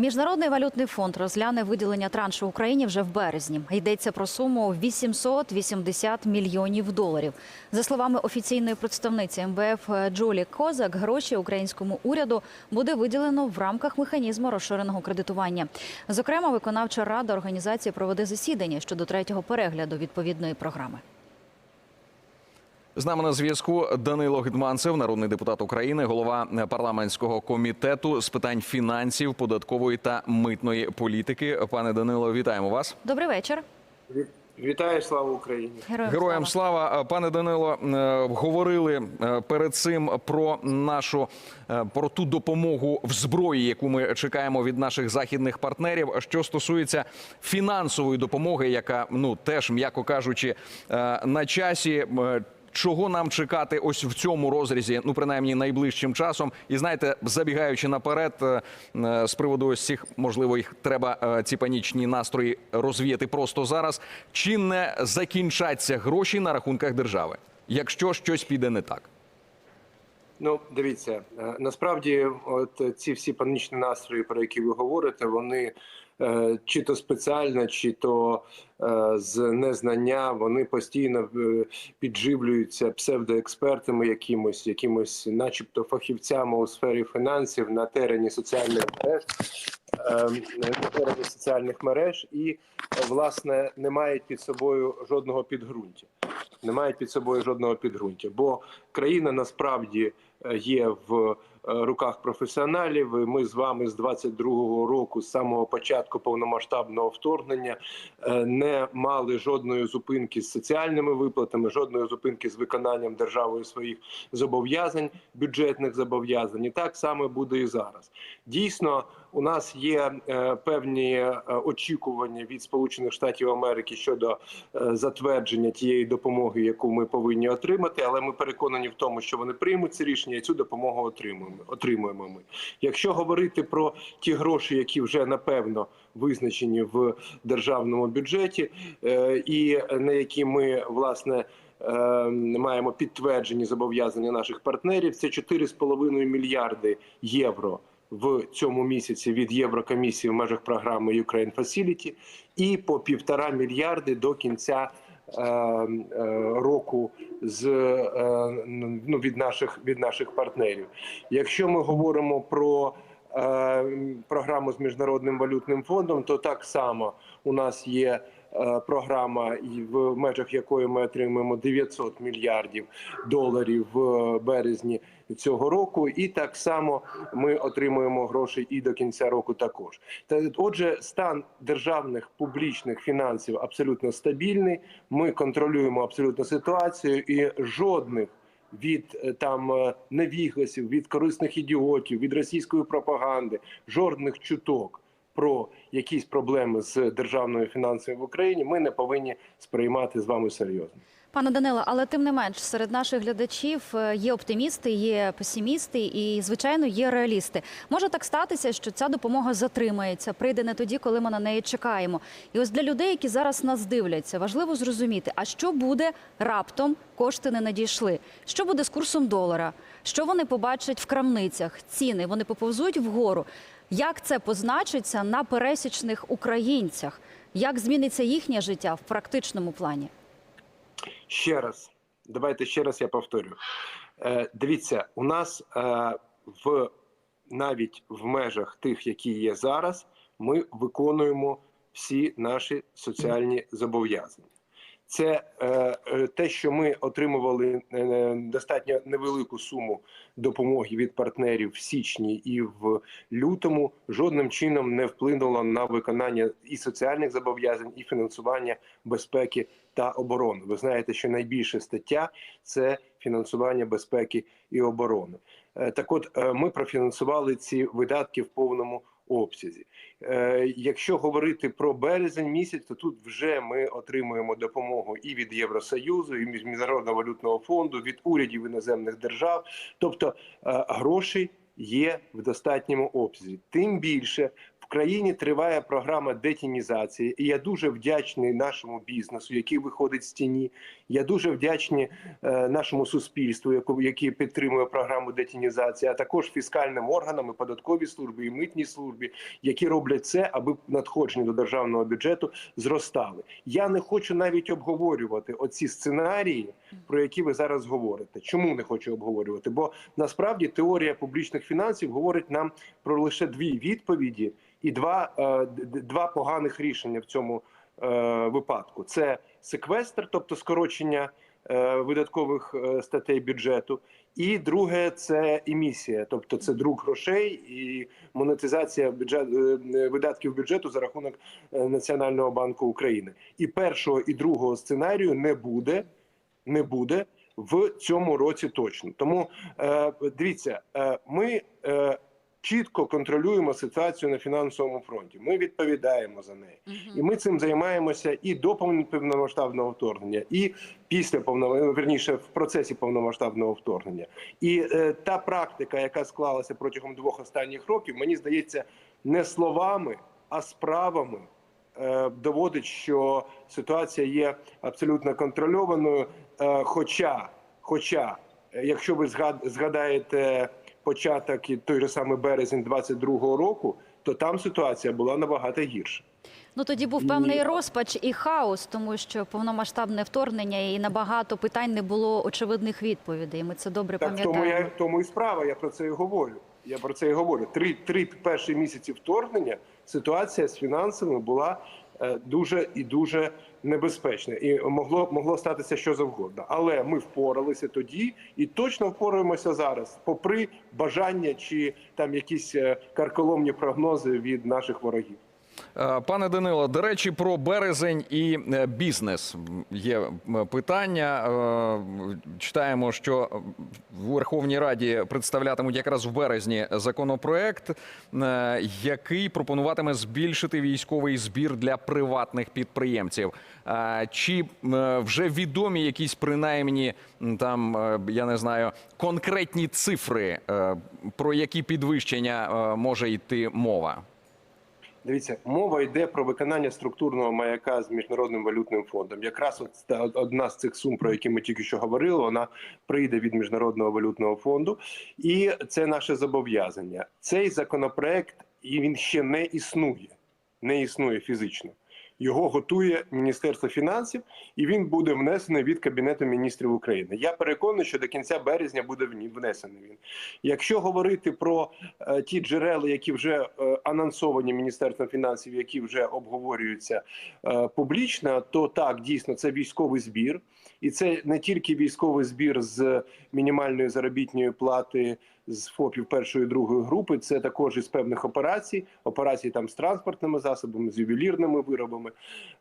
Міжнародний валютний фонд розгляне виділення траншу Україні вже в березні. Йдеться про суму 880 мільйонів доларів. За словами офіційної представниці МВФ Джулі Козак, гроші українському уряду буде виділено в рамках механізму розширеного кредитування. Зокрема, виконавча рада організації проведе засідання щодо третього перегляду відповідної програми. З нами на зв'язку Данило Гетманцев, народний депутат України, голова парламентського комітету з питань фінансів, податкової та митної політики. Пане Данило, вітаємо вас. Добрий вечір. Вітаю, слава Україні! Героям, Героям слава, пане Данило. е, Говорили е, перед цим про нашу е, про ту допомогу в зброї, яку ми чекаємо від наших західних партнерів. Що стосується фінансової допомоги, яка ну теж м'яко кажучи на часі. Чого нам чекати ось в цьому розрізі, ну принаймні найближчим часом, і знаєте, забігаючи наперед е, е, з приводу ось цих, можливо, їх треба е, ці панічні настрої розвіяти просто зараз. Чи не закінчаться гроші на рахунках держави, якщо щось піде не так? Ну, дивіться, насправді, от ці всі панічні настрої, про які ви говорите, вони чи то спеціально, чи то е, з незнання, вони постійно е, підживлюються псевдоекспертами, якимось, якимось, начебто, фахівцями у сфері фінансів на терені соціальних мереж, е, на терені соціальних мереж, і е, власне не мають під собою жодного підґрунтя. Не мають під собою жодного підґрунтя, бо країна насправді е, є в е, руках професіоналів. Ми з вами з 22-го року, з самого початку повномасштабного вторгнення, е, не мали жодної зупинки з соціальними виплатами, жодної зупинки з виконанням державою своїх зобов'язань, бюджетних зобов'язань. І так само буде і зараз. Дійсно, у нас є е, певні е, очікування від Сполучених Штатів Америки щодо е, затвердження тієї допомоги, яку ми повинні отримати, але ми переконані в тому, що вони приймуть це рішення і цю допомогу отримуємо. Отримуємо ми. Якщо говорити про ті гроші, які вже напевно визначені в державному бюджеті, е, і на які ми власне. е, Маємо підтверджені зобов'язання наших партнерів. Це 4,5 мільярди євро в цьому місяці від Єврокомісії в межах програми Ukraine Facility і по півтора мільярди до кінця року з е, ну, від наших від наших партнерів. Якщо ми говоримо про е, програму з міжнародним валютним фондом, то так само у нас є. Е, Програма, в межах якої ми отримуємо 900 мільярдів доларів в березні цього року, і так само ми отримуємо гроші і до кінця року також. Та отже, стан державних публічних фінансів абсолютно стабільний. Ми контролюємо абсолютно ситуацію, і жодних від е, там е, невігласів, від корисних ідіотів, від російської пропаганди, жодних чуток. Про якісь проблеми з державною фінансами в Україні ми не повинні сприймати з вами серйозно. Пане Данило, але тим не менш, серед наших глядачів е, є оптимісти, є песимісти і, звичайно, є реалісти. Може так статися, що ця допомога затримається, прийде не тоді, коли ми на неї чекаємо. І ось для людей, які зараз нас дивляться, важливо зрозуміти, а що буде раптом кошти не надійшли. Що буде з курсом долара? Що вони побачать в крамницях? Ціни вони поповзуть вгору. Як це позначиться на пересічних українцях? Як зміниться їхнє життя в практичному плані? Ще раз, давайте ще раз я повторю. Е, дивіться, у нас е, в навіть в межах тих, які є зараз, ми виконуємо всі наші соціальні зобов'язання. Це е, е, те, що ми отримували е, достатньо невелику суму допомоги від партнерів в січні і в лютому, жодним чином не вплинуло на виконання і соціальних зобов'язань, і фінансування безпеки та оборони. Ви знаєте, що найбільша стаття це фінансування безпеки і оборони. Так, от ми профінансували ці видатки в повному обсязі. Е, Якщо говорити про березень місяць, то тут вже ми отримуємо допомогу і від Євросоюзу, і від Міжнародного валютного фонду, від урядів іноземних держав. Тобто е, грошей є в достатньому обсязі. Тим більше країні триває програма детінізації, і я дуже вдячний нашому бізнесу, який виходить з тіні. Я дуже вдячний е, нашому суспільству, яку- яке підтримує програму детінізації, а також фіскальним органам, і податковій службі, і митній службі, які роблять це, аби надходження до державного бюджету зростали. Я не хочу навіть обговорювати оці сценарії, про які ви зараз говорите. Чому не хочу обговорювати? Бо насправді теорія публічних фінансів говорить нам про лише дві відповіді і два, е, два поганих рішення в цьому е, випадку: це секвестр, тобто скорочення е, видаткових статей бюджету. І друге це емісія, тобто це друк грошей і монетизація бюджет видатків бюджету за рахунок Національного банку України. І першого і другого сценарію не буде, не буде в цьому році точно. Тому е, дивіться, е, ми е, чітко контролюємо ситуацію на фінансовому фронті. Ми відповідаємо за неї. І ми цим займаємося і до повномасштабного вторгнення, і після повного верніше в процесі повномасштабного вторгнення. І е, та практика, яка склалася протягом двох останніх років, мені здається, не словами, а справами доводить, що ситуація є абсолютно контрольованою. Е, хоча, хоча, е, якщо ви згад- згадаєте початок і той же самий березень 22-го року, то там ситуація була набагато гірша. Ну тоді був певний розпач і хаос, тому що повномасштабне вторгнення і на багато питань не було очевидних відповідей. Ми це добре Так в тому пам'ятаємо. я тому і справа. Я про це і говорю. Я про це і говорю. Три три перші місяці вторгнення ситуація з фінансами була дуже і дуже небезпечне, і могло могло статися що завгодно. Але ми впоралися тоді і точно впораємося зараз, попри бажання чи там якісь е, карколомні прогнози від наших ворогів. Е, Пане Данило, до речі, про березень і е, бізнес є питання. Е, Читаємо, що в Верховній Раді представлятимуть якраз в березні законопроект, який пропонуватиме збільшити військовий збір для приватних підприємців. Чи вже відомі якісь принаймні там, я не знаю, конкретні цифри, про які підвищення може йти мова? Дивіться, мова йде про виконання структурного маяка з міжнародним валютним фондом. Якраз от одна з цих сум, про які ми тільки що говорили, вона прийде від міжнародного валютного фонду, і це наше зобов'язання. Цей законопроект і він ще не існує, не існує фізично. Його готує Міністерство фінансів, і він буде внесений від Кабінету міністрів України. Я переконаний, що до кінця березня буде внесений він. Якщо говорити про е, ті джерела, які вже е, анонсовані Міністерством фінансів, які вже обговорюються е, публічно, то так дійсно це військовий збір, і це не тільки військовий збір з мінімальної заробітної плати з ФОПів першої і другої групи, це також із певних операцій, операцій там з транспортними засобами, з ювелірними виробами,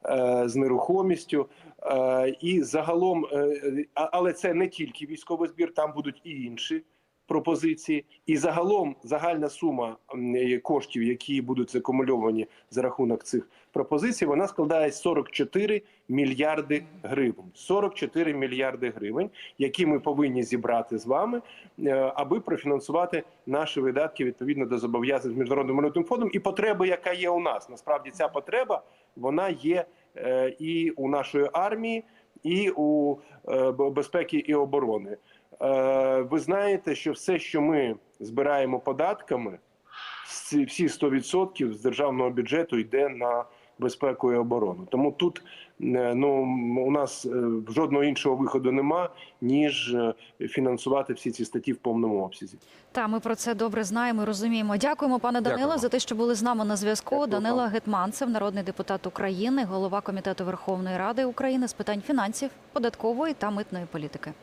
е, з нерухомістю. Е, і загалом, е, але це не тільки військовий збір, там будуть і інші пропозиції. І загалом загальна сума е, коштів, які будуть закумульовані за рахунок цих пропозицій, вона складає 44 мільярди гривень. 44 мільярди гривень, які ми повинні зібрати з вами, е, аби профінансувати наші видатки відповідно до зобов'язань з міжнародним валютним фондом і потреби, яка є у нас. Насправді ця потреба вона є е, і у нашої армії, і у безпеки і оборони. Е, Ви знаєте, що все, що ми збираємо податками, всі всі 100% з державного бюджету йде на безпеку і оборону. Тому тут е, ну у нас е, жодного іншого виходу нема ніж фінансувати всі ці статті в повному обсязі. Та ми про це добре знаємо і розуміємо. Дякуємо, пане Данило, Дякуємо. за те, що були з нами на зв'язку. Дякую Данило. Гетманцев, народний депутат України, голова комітету Верховної Ради України з питань фінансів, податкової та митної політики.